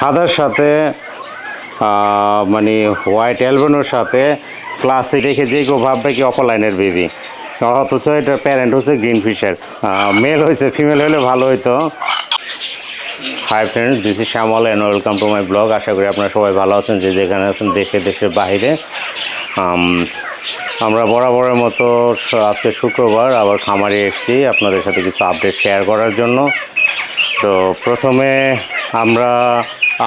সাদার সাথে মানে হোয়াইট অ্যালবানোর সাথে ক্লাসিক রেখে যে কেউ ভাববে কি অফলাইনের বেবি অথচ এটার প্যারেন্ট হচ্ছে গ্রিন ফিশার মেল হয়েছে ফিমেল হলে ভালো হতো hi friends this is Shyamal and welcome to my blog আশা করি আপনারা সবাই ভালো আছেন যে যেখানে আছেন দেশে দেশের আম, আমরা বরাবরের মতো আজকে শুক্রবার আবার খামারে এসেছি আপনাদের সাথে কিছু আপডেট শেয়ার করার জন্য। তো প্রথমে আমরা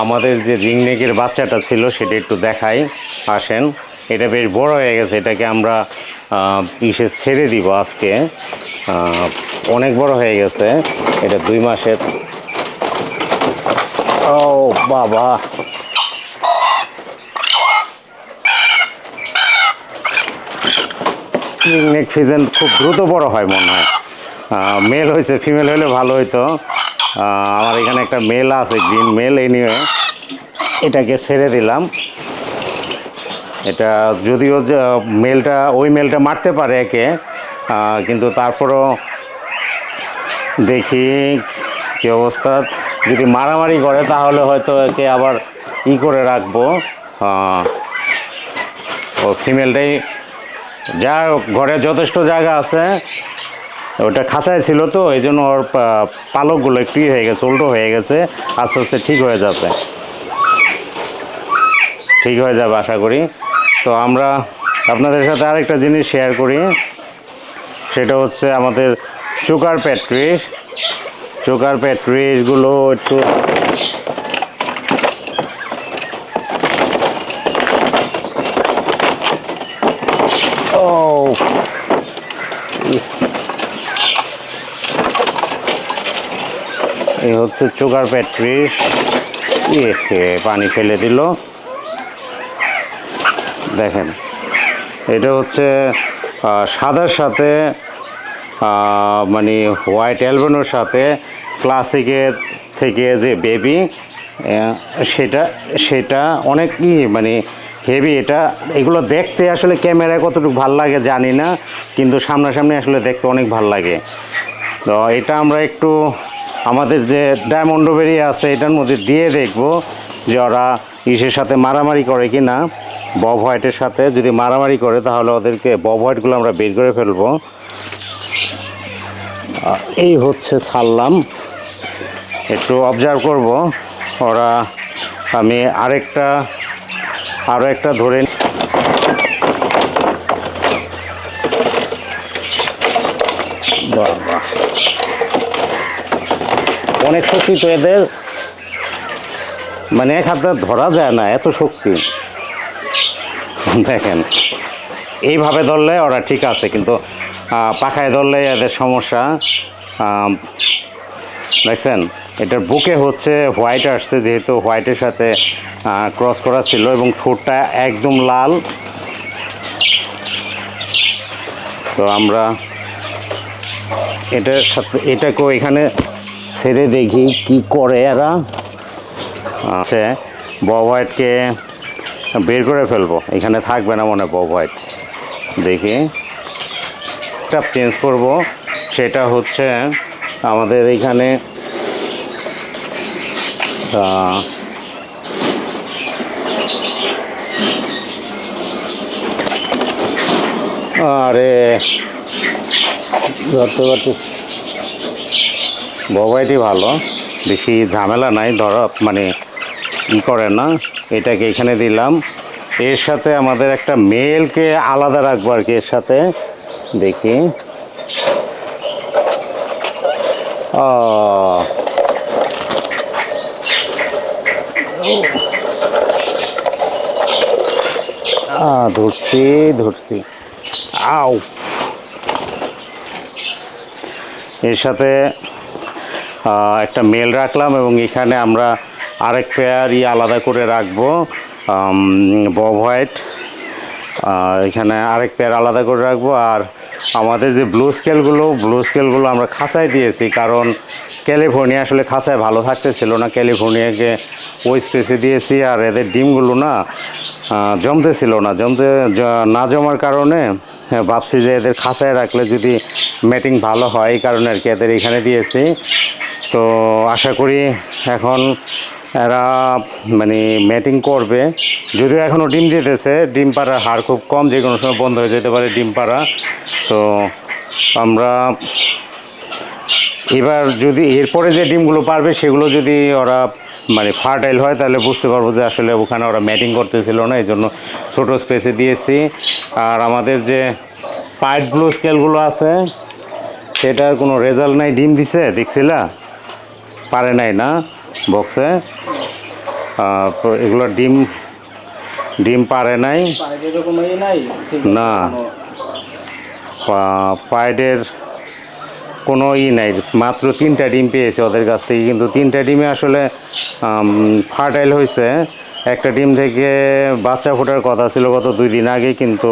আমাদের যে রিংনেকের বাচ্চাটা ছিল সেটা একটু দেখাই। আসেন, এটা বেশ বড় হয়ে গেছে, এটাকে আমরা ইসে ছেড়ে দিব আজকে। অনেক বড় হয়ে গেছে, এটা দুই মাসের। ও, বাবা। নেক ফিজেন খুব দ্রুত বড় হয় মনে হয়। মেল হয়েছে ফিমেল হলে ভালো হইতো। আমার এখানে একটা মেল আছে, গ্রিন মেল, এই নিয়ে এটাকে ছেড়ে দিলাম। এটা যদিও মেলটা, ওই মেলটা মারতে পারে একে কিন্তু তারপরও দেখি কি অবস্থা। যদি মারামারি করে, তাহলে হয়তো একে আবার ই করে রাখব। ও ফিমেলটাই যা ঘরে যথেষ্ট জায়গা আছে। ওটা খাঁচায় ছিল তো, এই জন্য ওর পালকগুলো একটু হয়ে গেছে, উল্টো হয়ে গেছে, আস্তে আস্তে ঠিক হয়ে যাবে ঠিক হয়ে যাবে আশা করি। তো আমরা আপনাদের সাথে আরেকটা জিনিস শেয়ার করি। সেটা হচ্ছে আমাদের চুকার প্যাট্রিস চুকার প্যাট্রিসগুলো একটু ও এই হচ্ছে চুগার প্যাট্রিস ইয়ে পানি ফেলে দিল। দেখেন, এটা হচ্ছে সাদার সাথে মানে হোয়াইট অ্যালবানোর সাথে ক্লাসিকের থেকে যে বেবি সেটা সেটা অনেক ই মানে হেভি এটা। এগুলো দেখতে আসলে ক্যামেরায় কতটুকু ভালো লাগে জানি না, কিন্তু সামনাসামনি আসলে দেখতে অনেক ভালো লাগে। তো এটা আমরা একটু আমাদের যে ডায়মন্ড বেরিয়ে আছে, এটার মধ্যে দিয়ে দেখব যে ওরা ইসের সাথে মারামারি করে কি না। বব হোয়াইটের সাথে যদি মারামারি করে, তাহলে ওদেরকে বব হোয়াইটগুলো আমরা বের করে ফেলব। এই হচ্ছে ছাড়লাম একটু অবজার্ভ করব। ওরা, আমি আরেকটা আরও একটা ধরে বাবা অনেক শক্তি তো এদের। মানে এক হাতে ধরা যায় না, এত শক্তি। দেখেন, এইভাবে ধরলে ওরা ঠিক আছে, কিন্তু পাখায় ধরলে এদের সমস্যা দেখছেন, এটার বুকে হচ্ছে হোয়াইট আসছে, যেহেতু হোয়াইটের সাথে ক্রস করা ছিল এবং ঠোঁটটা একদম লাল। তো আমরা এটার সাথে, এটাকেও এখানে ছেড়ে দেখি কি করে এরা। আছে বব হোয়াইটকে বের করে ফেলব। এখানে থাকবে না মনে বব হোয়াইট দেখি। একটা চেঞ্জ করব। সেটা হচ্ছে আমাদের এখানে আরে, ধরতে পারতে ববাইটি ভালো। বেশি ঝামেলা নাই, ধর মানে ই করে না। এটাকে এখানে দিলাম। এর সাথে আমাদের একটা মেলকে আলাদা রাখব আর কি, এর সাথে। দেখি। ধরছি ধরছি। আও। এর সাথে একটা মেল রাখলাম এবং এখানে আমরা আরেক পেয়ারই আলাদা করে রাখব। বব হোয়াইট এখানে আরেক পেয়ার আলাদা করে রাখব। আর আমাদের যে ব্লু স্কেলগুলো ব্লু স্কেলগুলো আমরা খাঁচায় দিয়েছি কারণ ক্যালিফোর্নিয়া আসলে খাঁচায় ভালো থাকতে ছিল না। ক্যালিফোর্নিয়াকে ওই স্পেসে দিয়েছি আর এদের ডিমগুলো না আহ, জমতেছিল না। জমতে না জমার কারণে হ্যাঁ, ভাবছি যে এদের খাঁচায় রাখলে যদি ম্যাটিং ভালো হয় এই কারণে আর কি এদের এখানে দিয়েছি। তো আশা করি এখন এরা মানে ম্যাটিং করবে। যদিও এখনও ডিম দিতেছে, ডিম পাড়ার হার খুব কম, যে কোনো সময় বন্ধ হয়ে যেতে পারে ডিম পাড়া। তো আমরা এবার যদি, এরপরে যে ডিমগুলো পারবে, সেগুলো যদি ওরা মানে ফার্টাইল হয়, তাহলে বুঝতে পারব যে আসলে ওখানে ওরা ম্যাটিং করতেছিল না, এই জন্য ছোটো স্পেসে দিয়েছি। আর আমাদের যে পাইট ব্লু স্কেলগুলো আছে, সেটার কোনো রেজাল্ট নাই, ডিম দিছে, দেখছিলা? পারে নাই না বক্সে। এগুলো ডিম ডিম পারে নাই। না। পাইডের কোনো ই নাই, মাত্র তিনটা ডিম পেয়েছে ওদের কাছ থেকে। কিন্তু তিনটা ডিমে আসলে ফার্টাইল হয়েছে একটা ডিম থেকে বাচ্চা ফোটার কথা ছিল গত দুই দিন আগে, কিন্তু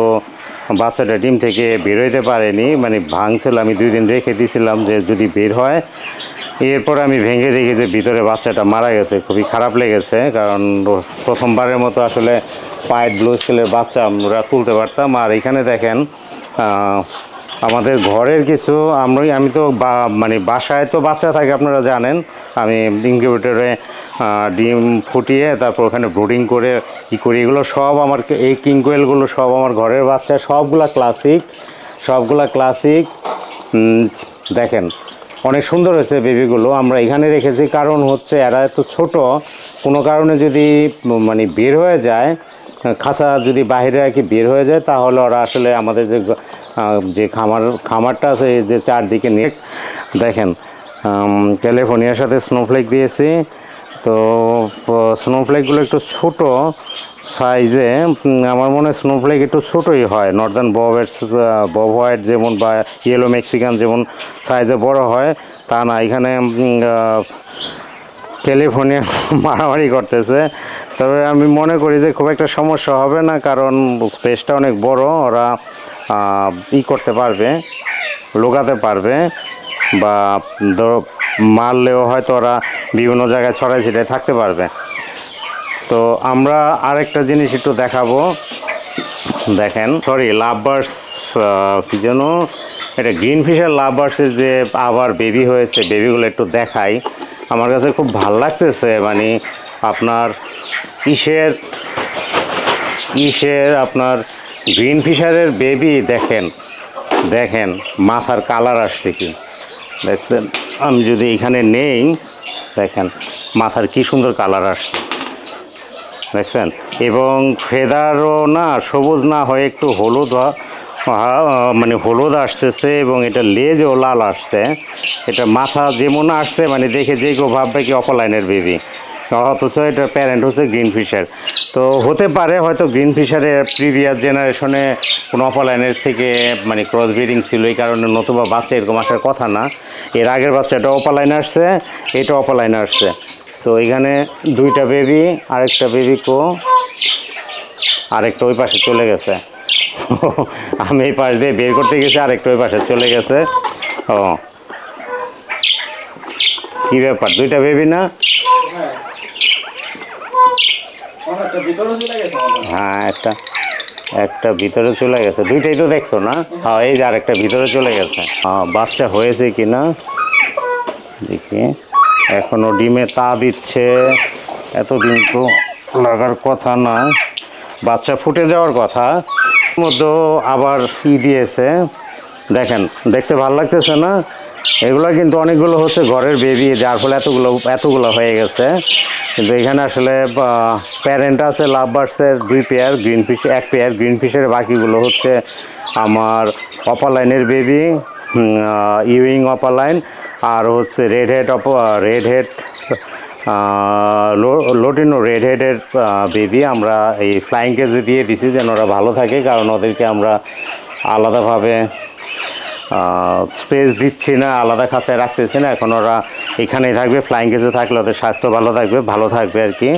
বাচ্চাটা ডিম থেকে বেরোইতে পারেনি মানে ভাঙছিল, আমি দুই দিন রেখে দিয়েছিলাম যে যদি বের হয়। এরপর আমি ভেঙে দেখি যে ভিতরে বাচ্চাটা মারা গেছে, খুবই খারাপ লেগেছে, কারণ প্রথমবারের মতো আসলে পায়ের ব্লু স্কেলের বাচ্চা আমরা তুলতে পারতাম। আর এখানে দেখেন আমাদের ঘরের কিছু আমরা আমি তো মানে বাসায় তো বাচ্চা থাকে, আপনারা জানেন। আমি ইনকিউবেটরে ডিম ফুটিয়ে তারপর ওখানে ব্রুডিং করে ই করি। এগুলো সব আমার এই কিংকোয়েলগুলো সব আমার ঘরের বাচ্চা, সবগুলা ক্লাসিক সবগুলা ক্লাসিক দেখেন, অনেক সুন্দর হয়েছে বেবিগুলো আমরা এখানে রেখেছি কারণ হচ্ছে এরা এত ছোট। কোনো কারণে যদি মানে বের হয়ে যায়, খাঁচা যদি বাইরে আর কি বের হয়ে যায়, তাহলে ওরা আসলে আমাদের যে যে খামার, খামারটা আছে, যে চারদিকে নিয়ে দেখেন ক্যালিফোর্নিয়ার সাথে স্নোফ্লেক দিয়েছি। তো স্নোফ্লেকগুলো একটু ছোট সাইজে আমার মনে হয় স্নোফ্লেক একটু ছোটোই হয়। নর্দার্ন ববের বব হোয়াইট যেমন বা ইয়েলো মেক্সিকান যেমন সাইজে বড় হয়, তা না, এখানে ক্যালিফোর্নিয়া মারামারি করতেছে। তবে আমি মনে করি যে খুব একটা সমস্যা হবে না, কারণ স্পেসটা অনেক বড়, ওরা ই করতে পারবে, লোকাতে পারবে বা মারলেও হয়তো ওরা বিভিন্ন জায়গায় ছড়াই ছিটাই থাকতে পারবে। তো আমরা আরেকটা জিনিস একটু দেখাবো। দেখেন সরি লাভবার্স কি যেন, এটা গ্রিন ফিশার লাভবার্সের যে আবার বেবি হয়েছে বেবিগুলো একটু দেখাই। আমার কাছে খুব ভালো লাগতেছে মানে আপনার ইসের ইসের আপনার গ্রিন ফিশারের বেবি দেখেন দেখেন, মাথার কালার আসছে কি। দেখছেন? আমি যদি এখানে নেই, দেখেন, মাথার কি সুন্দর কালার আসছে। দেখছেন? এবং ফেদারও না, সবুজ না হয়, একটু হলুদ মানে হলুদ আসতেছে এবং এটা লেজও লাল আসছে। এটা মাথা যেমন আসছে মানে দেখে যে কেউ ভাববে কি অফলাইনের বেবি। অথচ এটা প্যারেন্ট হচ্ছে গ্রিন ফিশার তো হতে পারে হয়তো গ্রিন ফিশারের প্রিভিয়াস জেনারেশনে কোনো অফলাইনের থেকে মানে ক্রস ব্রিডিং ছিল এই কারণে নতুবা বাচ্চা এরকম আসার কথা না। এর আগের বাচ্চাটা অপালাইন আসছে, এটা অপালাইন আসছে। তো এখানে দুইটা বেবি আরেকটা বেবি কো, আরেকটা ওই পাশে চলে গেছে। আমি এই পাশ দিয়ে বের করতে গেছি, আরেকটা ওই পাশে চলে গেছে। ও। কী ব্যাপার? দুইটা বেবি না হ্যাঁ অনেকটা ভিতরে চলে গেছে মনে হয়। একটা একটা ভিতরে চলে গেছে। দুইটাই তো দেখছ না? হ্যাঁ এই যে আরেকটা ভিতরে চলে গেছে। হ্যাঁ বাচ্চা হয়েছে কি না? দেখি। এখনও ডিমে তা দিচ্ছে। এতদিন তো লাগার কথা না। বাচ্চা ফুটে যাওয়ার কথা। মধ্যেও আবার ই দিয়েছে। দেখেন, দেখতে ভালো লাগতেছে না? এগুলো কিন্তু অনেকগুলো হচ্ছে ঘরের বেবি যার ফলে এতগুলো এতগুলো হয়ে গেছে। কিন্তু এখানে আসলে প্যারেন্ট আছে লাভ বার্ডসের দুই পেয়ার গ্রিন ফিশ এক পেয়ার গ্রিন ফিশের বাকিগুলো হচ্ছে আমার অপালাইনের বেবি ইউইং অপালাইন আর হচ্ছে red head of red head lutino red হেডের baby আমরা এই ফ্লাইং কেজে দিয়ে দিছি যেন ওরা ভালো থাকে, কারণ ওদেরকে আমরা আলাদাভাবে স্পেস দিচ্ছি না, আলাদা খাঁচায় রাখতেছি না। এখন ওরা এখানেই থাকবে ফ্লাইং কেজে থাকলে ওদের স্বাস্থ্য ভালো থাকবে ভালো থাকবে আর কি।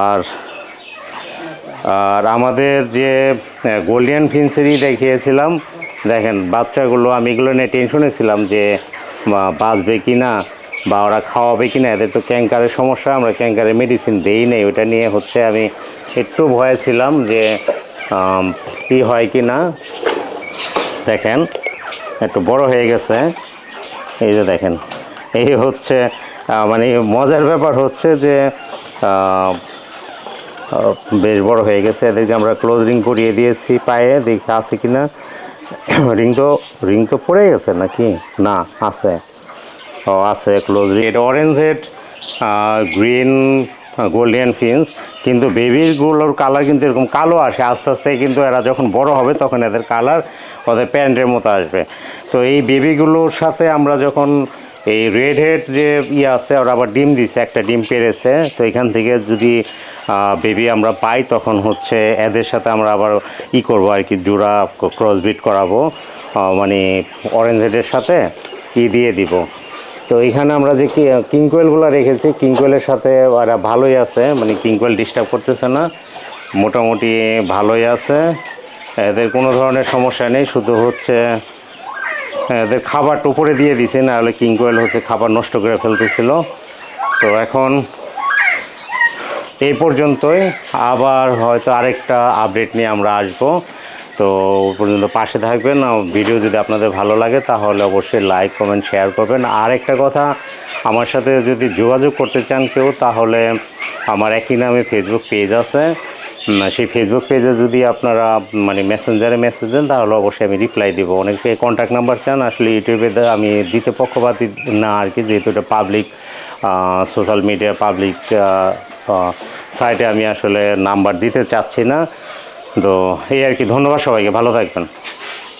আর আর আমাদের যে গোল্ডিয়ান ফিন্সেরি দেখিয়েছিলাম, দেখেন, বাচ্চাগুলো, আমি এগুলো নিয়ে টেনশনে ছিলাম যে বাঁচবে কি না, বা ওরা খাওয়াবে কি না, এদের তো ক্যাঙ্কারের সমস্যা, আমরা ক্যাঙ্কারের মেডিসিন দেই নেই, ওটা নিয়ে হচ্ছে আমি একটু ভয়ে ছিলাম যে কী হয় কি না। দেখেন একটু বড় হয়ে গেছে। এই যে দেখেন, এই হচ্ছে মানে মজার ব্যাপার হচ্ছে যে বেশ বড় হয়ে গেছে। এদেরকে আমরা ক্লোজ রিং করিয়ে দিয়েছি পায়ে। দেখি আছে কি না রিং তো রিং তো পড়ে গেছে নাকি? না, আছে। ও, আছে ক্লোজ রিং এটা orange head green golden fins কিন্তু বেবিগুলোর কালার কিন্তু এরকম কালো আসে। আস্তে আস্তে কিন্তু এরা যখন বড় হবে, তখন এদের কালার ওদের প্যান্টের মতো আসবে। তো এই বেবিগুলোর সাথে আমরা যখন এই রেড হেড যে ইয়ে আছে, ওরা আবার ডিম দিছে, একটা ডিম পেরেছে। তো এখান থেকে যদি বেবি আমরা পাই, তখন হচ্ছে এদের সাথে আমরা আবার ই করব আর কি, জোড়া ক্রসবিট করাবো। মানে অরেঞ্জ হেডের সাথে ই দিয়ে দিব। তো এখানে আমরা যে কিংকোয়েলগুলো রেখেছি কিংকোয়েলের সাথে ওরা ভালোই আছে মানে কিংকোয়েল ডিস্টার্ব করতেছে না। মোটামুটি ভালোই আছে। এদের কোনো ধরনের সমস্যা নেই, শুধু হচ্ছে, এদের খাবারটা উপরে দিয়ে দিছে, নাহলে কিংকোয়েল হচ্ছে খাবার নষ্ট করে ফেলতেছিল। তো এখন এই পর্যন্তই, আবার হয়তো আরেকটা আপডেট নিয়ে আমরা আসব। তো পর্যন্ত পাশে থাকবেন ভিডিও যদি আপনাদের ভালো লাগে, তাহলে অবশ্যই লাইক, কমেন্ট, শেয়ার করবেন। আর একটা কথা, আমার সাথে যদি যোগাযোগ করতে চান কেউ, তাহলে আমার একই নামে ফেসবুক পেজ আছে। উম, সেই ফেসবুক পেজে যদি আপনারা মানে মেসেঞ্জারে মেসেজ দেন তাহলে অবশ্যই আমি রিপ্লাই দেবো। অনেকে কন্ট্যাক্ট নাম্বার চান আসলে ইউটিউবে আমি দিতে পক্ষপাতি না আর কি যেহেতু এটা পাবলিক সোশ্যাল মিডিয়া পাবলিক সাইটে আমি আসলে নাম্বার দিতে চাচ্ছি না। তো এই আর কি ধন্যবাদ সবাইকে ভালো থাকবেন।